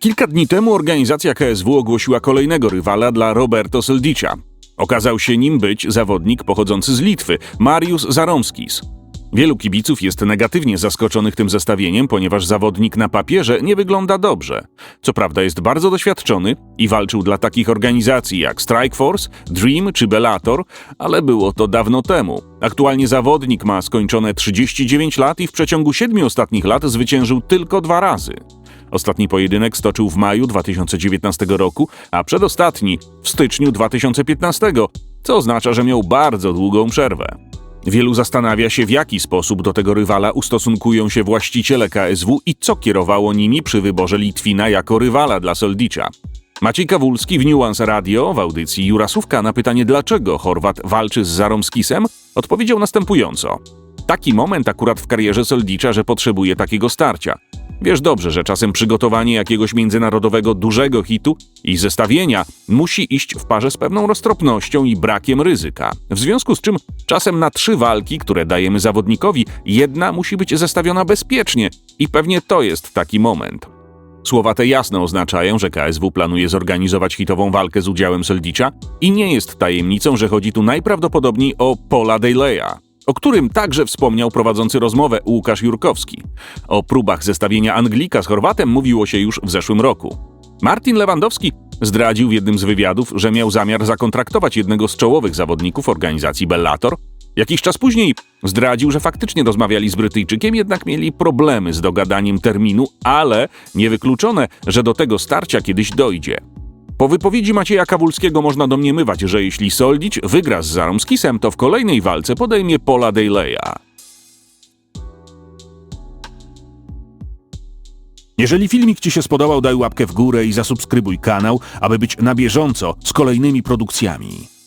Kilka dni temu organizacja KSW ogłosiła kolejnego rywala dla Roberto Seldicia. Okazał się nim być zawodnik pochodzący z Litwy, Mariusz Zaromskis. Wielu kibiców jest negatywnie zaskoczonych tym zestawieniem, ponieważ zawodnik na papierze nie wygląda dobrze. Co prawda jest bardzo doświadczony i walczył dla takich organizacji jak Strikeforce, Dream czy Bellator, ale było to dawno temu. Aktualnie zawodnik ma skończone 39 lat i w przeciągu 7 ostatnich lat zwyciężył tylko dwa razy. Ostatni pojedynek stoczył w maju 2019 roku, a przedostatni w styczniu 2015, co oznacza, że miał bardzo długą przerwę. Wielu zastanawia się, w jaki sposób do tego rywala ustosunkują się właściciele KSW i co kierowało nimi przy wyborze Litwina jako rywala dla Soldicza. Maciej Kawulski w Nuance Radio w audycji Jurasówka na pytanie, dlaczego Chorwat walczy z Zaromskisem, odpowiedział następująco. Taki moment akurat w karierze Soldicza, że potrzebuje takiego starcia. Wiesz dobrze, że czasem przygotowanie jakiegoś międzynarodowego dużego hitu i zestawienia musi iść w parze z pewną roztropnością i brakiem ryzyka. W związku z czym czasem na trzy walki, które dajemy zawodnikowi, jedna musi być zestawiona bezpiecznie i pewnie to jest taki moment. Słowa te jasno oznaczają, że KSW planuje zorganizować hitową walkę z udziałem Soldicza i nie jest tajemnicą, że chodzi tu najprawdopodobniej o Paula Dayleya, o którym także wspomniał prowadzący rozmowę Łukasz Jurkowski. O próbach zestawienia Anglika z Chorwatem mówiło się już w zeszłym roku. Martin Lewandowski zdradził w jednym z wywiadów, że miał zamiar zakontraktować jednego z czołowych zawodników organizacji Bellator. Jakiś czas później zdradził, że faktycznie rozmawiali z Brytyjczykiem, jednak mieli problemy z dogadaniem terminu, ale niewykluczone, że do tego starcia kiedyś dojdzie. Po wypowiedzi Macieja Kawulskiego można domniemywać, że jeśli Soldic wygra z Zaromskisem, to w kolejnej walce podejmie Pola Dayleya. Jeżeli filmik Ci się spodobał, daj łapkę w górę i zasubskrybuj kanał, aby być na bieżąco z kolejnymi produkcjami.